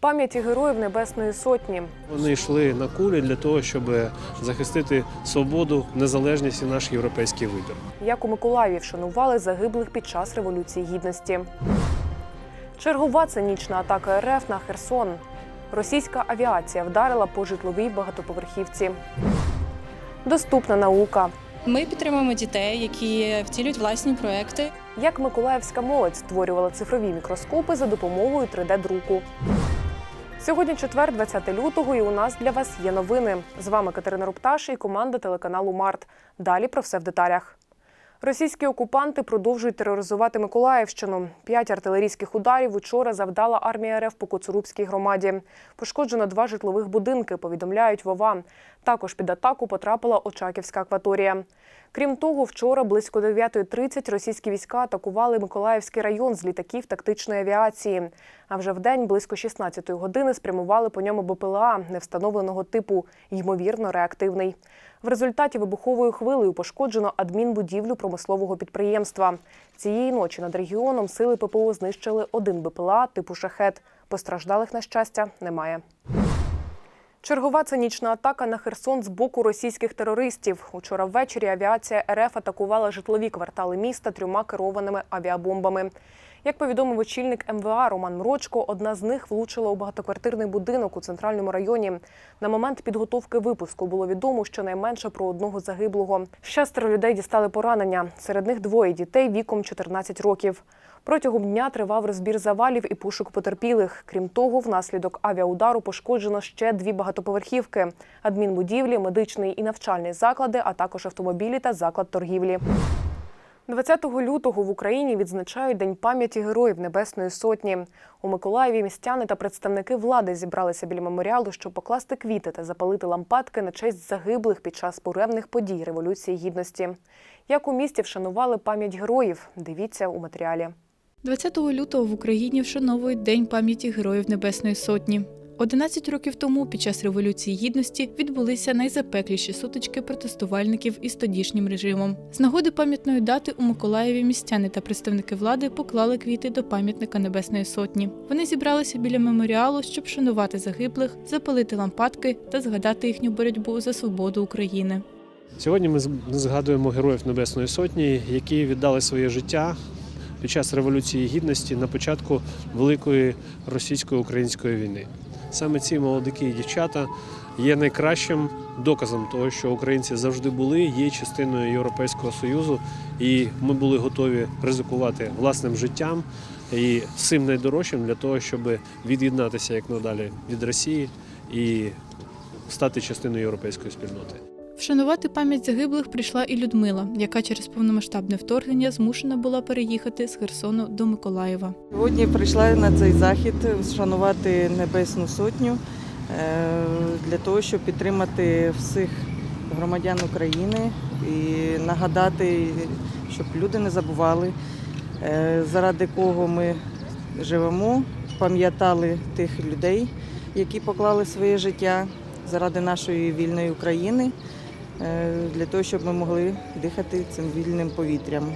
Пам'яті героїв Небесної Сотні. Вони йшли на кулі для того, щоб захистити свободу, незалежність і наш європейський вибір. Як у Миколаєві вшанували загиблих під час Революції Гідності. Чергова цинічна атака РФ на Херсон. Російська авіація вдарила по житловій багатоповерхівці. Доступна наука. Ми підтримуємо дітей, які втілюють власні проекти. Як миколаївська молодь створювала цифрові мікроскопи за допомогою 3D-друку. Сьогодні четвер, 20 лютого, і у нас для вас є новини. З вами Катерина Рупташ і команда телеканалу Март. Далі про все в деталях. Російські окупанти продовжують тероризувати Миколаївщину. П'ять артилерійських ударів учора завдала армія РФ по Коцурубській громаді. Пошкоджено два житлових будинки, повідомляють Вова. Також під атаку потрапила Очаківська акваторія. Крім того, вчора близько 9.30 російські війська атакували Миколаївський район з літаків тактичної авіації. А вже вдень близько 16 години спрямували по ньому БПЛА невстановленого типу, ймовірно, реактивний. В результаті вибуховою хвилею пошкоджено адмінбудівлю промислового підприємства. Цієї ночі над регіоном сили ППО знищили один БПЛА типу шахет. Постраждалих, на щастя, немає. Чергова цинічна атака на Херсон з боку російських терористів. Учора ввечері авіація РФ атакувала житлові квартали міста трьома керованими авіабомбами. Як повідомив очільник МВА Роман Мрочко, одна з них влучила у багатоквартирний будинок у центральному районі. На момент підготовки випуску було відомо щонайменше про одного загиблого. Шестеро людей дістали поранення. Серед них двоє дітей віком 14 років. Протягом дня тривав розбір завалів і пошук потерпілих. Крім того, внаслідок авіаудару пошкоджено ще дві багатоповерхівки: адмінбудівлі, медичний і навчальний заклади, а також автомобілі та заклад торгівлі. 20 лютого в Україні відзначають День пам'яті героїв Небесної Сотні. У Миколаєві містяни та представники влади зібралися біля меморіалу, щоб покласти квіти та запалити лампадки на честь загиблих під час буремних подій Революції Гідності. Як у місті вшанували пам'ять героїв, дивіться у матеріалі. 20 лютого в Україні вшановують День пам'яті Героїв Небесної Сотні. 11 років тому, під час Революції Гідності, відбулися найзапекліші сутички протестувальників із тодішнім режимом. З нагоди пам'ятної дати у Миколаєві містяни та представники влади поклали квіти до пам'ятника Небесної Сотні. Вони зібралися біля меморіалу, щоб шанувати загиблих, запалити лампадки та згадати їхню боротьбу за свободу України. Сьогодні ми згадуємо героїв Небесної Сотні, які віддали своє життя під час Революції Гідності на початку Великої російсько-української війни. Саме ці молодики і дівчата є найкращим доказом того, що українці завжди були, є частиною Європейського Союзу, і ми були готові ризикувати власним життям і всім найдорожчим для того, щоб від'єднатися як надалі від Росії і стати частиною європейської спільноти. Вшанувати пам'ять загиблих прийшла і Людмила, яка через повномасштабне вторгнення змушена була переїхати з Херсону до Миколаєва. Сьогодні прийшла на цей захід вшанувати Небесну Сотню е, для того, щоб підтримати всіх громадян України і нагадати, щоб люди не забували, е, заради кого ми живемо, пам'ятали тих людей, які поклали своє життя заради нашої вільної України, для того, щоб ми могли дихати цим вільним повітрям.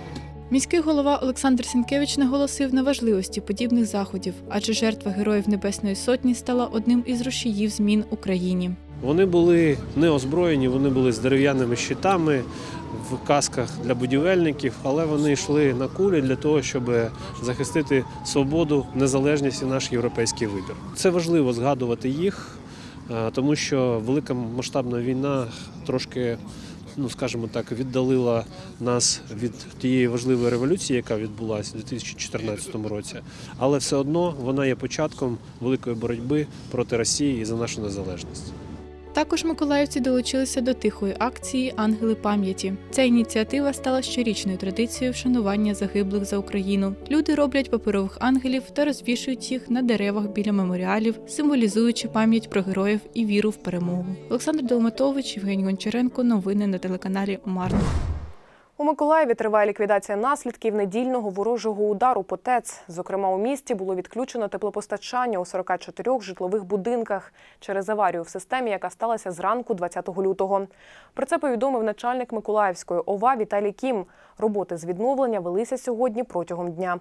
Міський голова Олександр Сінкевич наголосив на важливості подібних заходів, адже жертва героїв Небесної Сотні стала одним із рушіїв змін Україні. Вони були не озброєні, вони були з дерев'яними щитами в касках для будівельників, але вони йшли на кулі для того, щоб захистити свободу, незалежність і наш європейський вибір. Це важливо згадувати їх, е, тому що велика масштабна війна трошки. Ну, скажімо так, віддалила нас від тієї важливої революції, яка відбулася у 2014 році, але все одно вона є початком великої боротьби проти Росії і за нашу незалежність. Також миколаївці долучилися до тихої акції Ангели пам'яті. Ця ініціатива стала щорічною традицією вшанування загиблих за Україну. Люди роблять паперових ангелів та розвішують їх на деревах біля меморіалів, символізуючи пам'ять про героїв і віру в перемогу. Олександр Долматович, Євгеній Гончаренко. Новини на телеканалі Март. У Миколаєві триває ліквідація наслідків недільного ворожого удару по ТЕЦ. Зокрема, у місті було відключено теплопостачання у 44 житлових будинках через аварію в системі, яка сталася зранку 20 лютого. Про це повідомив начальник Миколаївської ОВА Віталій Кім. Роботи з відновлення велися сьогодні протягом дня.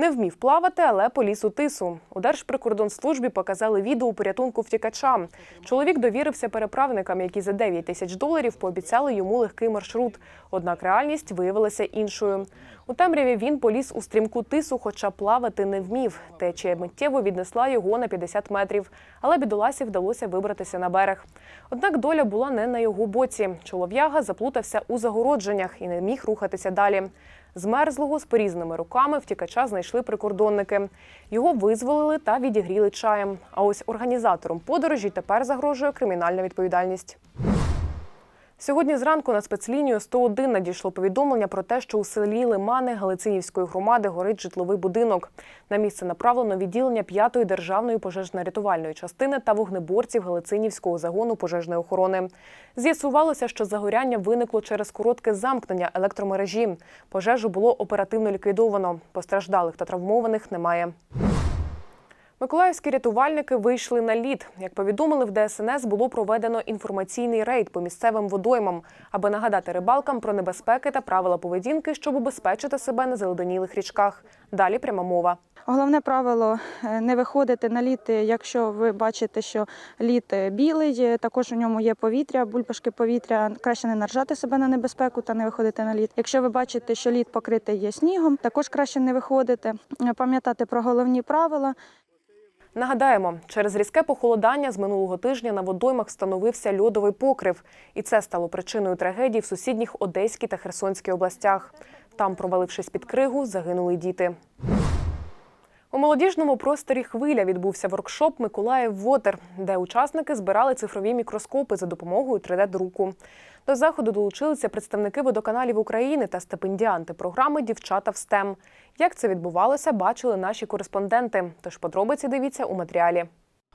Не вмів плавати, але поліз у тису. У Держприкордонслужбі показали відео порятунку втікача. Чоловік довірився переправникам, які за 9 тисяч доларів пообіцяли йому легкий маршрут. Однак реальність виявилася іншою. У темряві він поліз у стрімку тису, хоча плавати не вмів. Течія миттєво віднесла його на 50 метрів, але бідоласі вдалося вибратися на берег. Однак доля була не на його боці. Чолов'яга заплутався у загородженнях і не міг рухатися далі. Змерзлого з порізними руками втікача знайшли прикордонники. Його визволили та відігріли чаєм. А ось організатором подорожі тепер загрожує кримінальна відповідальність. Сьогодні зранку на спецлінію 101 надійшло повідомлення про те, що у селі Лимани Галицинівської громади горить житловий будинок. На місце направлено відділення 5-ї державної пожежно-рятувальної частини та вогнеборців Галицинівського загону пожежної охорони. З'ясувалося, що загоряння виникло через коротке замкнення електромережі. Пожежу було оперативно ліквідовано. Постраждалих та травмованих немає. Миколаївські рятувальники вийшли на лід. Як повідомили в ДСНС, було проведено інформаційний рейд по місцевим водоймам, аби нагадати рибалкам про небезпеки та правила поведінки, щоб убезпечити себе на заледенілих річках. Далі пряма мова. Головне правило е, не виходити на лід, е, якщо ви бачите, що лід е, білий, також у ньому є повітря, бульбашки повітря. Краще не наражати себе на небезпеку та не виходити на лід. Якщо ви бачите, що лід покритий є снігом, також краще не виходити. Пам'ятати про головні правила. Нагадаємо, через різке похолодання з минулого тижня на водоймах встановився льодовий покрив, і це стало причиною трагедії в сусідніх Одеській та Херсонській областях. Там, провалившись під кригу, загинули діти. У молодіжному просторі хвиля відбувся воркшоп Миколаїв Вотер, де учасники збирали цифрові мікроскопи за допомогою 3D-друку. До заходу долучилися представники водоканалів України та стипендіанти програми Дівчата в СТЕМ. Як це відбувалося, бачили наші кореспонденти. Тож подробиці дивіться у матеріалі.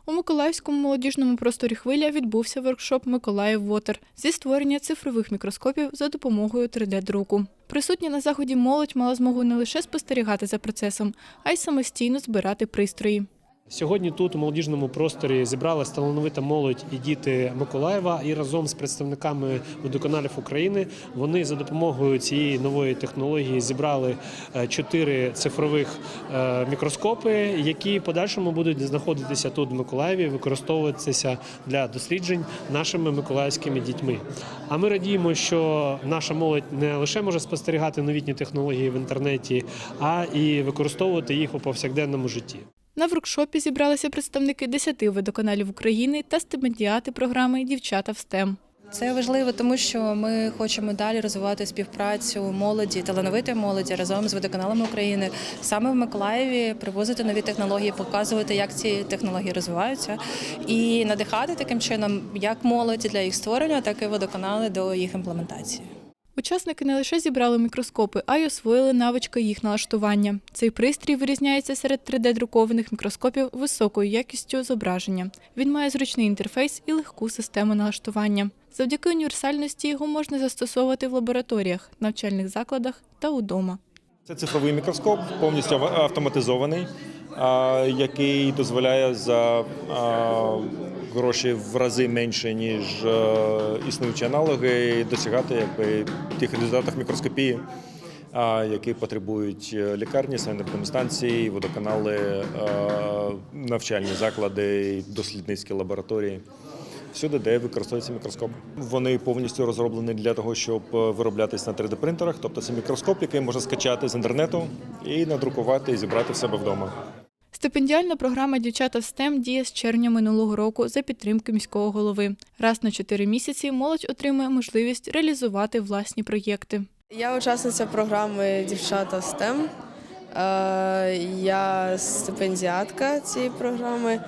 У Миколаївському молодіжному просторі хвиля відбувся воркшоп Миколаїв Вотер зі створення цифрових мікроскопів за допомогою 3D-друку. Присутня на заході молодь мала змогу не лише спостерігати за процесом, а й самостійно збирати пристрої. Сьогодні тут у молодіжному просторі зібралась талановита молодь і діти Миколаєва, і разом з представниками водоканалів України вони за допомогою цієї нової технології зібрали е, чотири цифрових е, мікроскопи, які в подальшому будуть знаходитися тут в Миколаєві, використовуватися для досліджень нашими миколаївськими дітьми. А ми радіємо, що наша молодь не лише може спостерігати новітні технології в інтернеті, а і використовувати їх у повсякденному житті. На воркшопі зібралися представники 10 водоканалів України та стипендіати програми Дівчата в СТЕМ. Це важливо, тому що ми хочемо далі розвивати співпрацю молоді, талановитої молоді разом з водоканалами України, саме в Миколаєві, привозити нові технології, показувати, як ці технології розвиваються, і надихати таким чином як молоді для їх створення, так і водоканали до їх імплементації. Учасники не лише зібрали мікроскопи, а й освоїли навички їх налаштування. Цей пристрій вирізняється серед 3D-друкованих мікроскопів високою якістю зображення. Він має зручний інтерфейс і легку систему налаштування. Завдяки універсальності його можна застосовувати в лабораторіях, навчальних закладах та удома. Це цифровий мікроскоп, повністю ав- автоматизований, який дозволяє за гроші в рази менше, ніж е, існуючі аналоги, досягати якби, тих результатів мікроскопії, які потребують е, лікарні, санітарні станції, водоканали, е, навчальні заклади, дослідницькі лабораторії. Всюди, де використовується мікроскоп. Вони повністю розроблені для того, щоб вироблятись на 3D-принтерах. Тобто це мікроскоп, який можна скачати з інтернету і надрукувати і зібрати в себе вдома. Стипендіальна програма Дівчата в STEM діє з червня минулого року за підтримки міського голови. Раз на чотири місяці молодь отримує можливість реалізувати власні проєкти. Я учасниця програми Дівчата STEM. Е, Я стипендіатка цієї програми.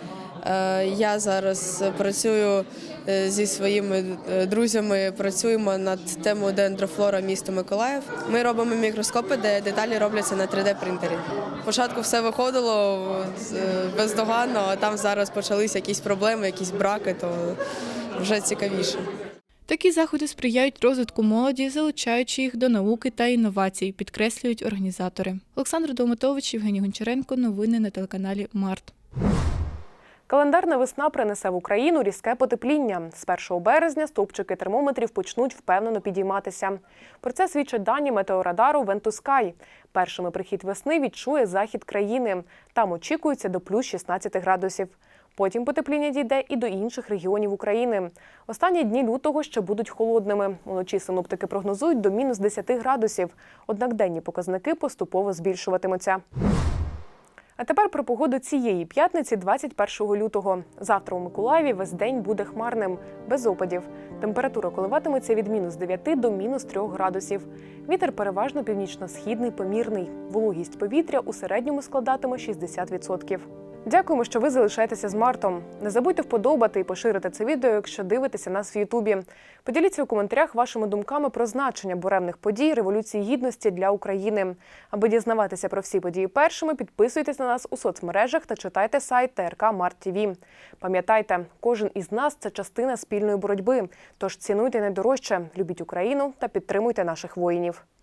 Е, Я зараз працюю е, зі своїми е, друзями. Працюємо над темою дендрофлора міста Миколаїв. Ми робимо мікроскопи, де деталі робляться на 3D-принтері. Спочатку все виходило бездоганно, а там зараз почалися якісь проблеми, якісь браки, то вже цікавіше. Такі заходи сприяють розвитку молоді, залучаючи їх до науки та інновацій, підкреслюють організатори. Олександр Домотович, Євгеній Гончаренко. Новини на телеканалі Март. Календарна весна принесе в Україну різке потепління. З 1 березня стовпчики термометрів почнуть впевнено підійматися. Про це свідчать дані метеорадару Вентускай. Першими прихід весни відчує захід країни. Там очікується до плюс 16 градусів. Потім потепління дійде і до інших регіонів України. Останні дні лютого ще будуть холодними. Уночі синоптики прогнозують до мінус 10 градусів. Однак денні показники поступово збільшуватимуться. А тепер про погоду цієї п'ятниці, 21 лютого. Завтра у Миколаєві весь день буде хмарним, без опадів. Температура коливатиметься від мінус 9 до мінус 3 градусів. Вітер переважно північно-східний, помірний. Вологість повітря у середньому складатиме 60%. Дякуємо, що ви залишаєтеся з Мартом. Не забудьте вподобати і поширити це відео, якщо дивитеся нас в Ютубі. Поділіться у коментарях вашими думками про значення буремних подій Революції Гідності для України. Аби дізнаватися про всі події першими, підписуйтесь на нас у соцмережах та читайте сайт ТРК Март ТВ. Пам'ятайте, кожен із нас це частина спільної боротьби. Тож цінуйте найдорожче, любіть Україну та підтримуйте наших воїнів.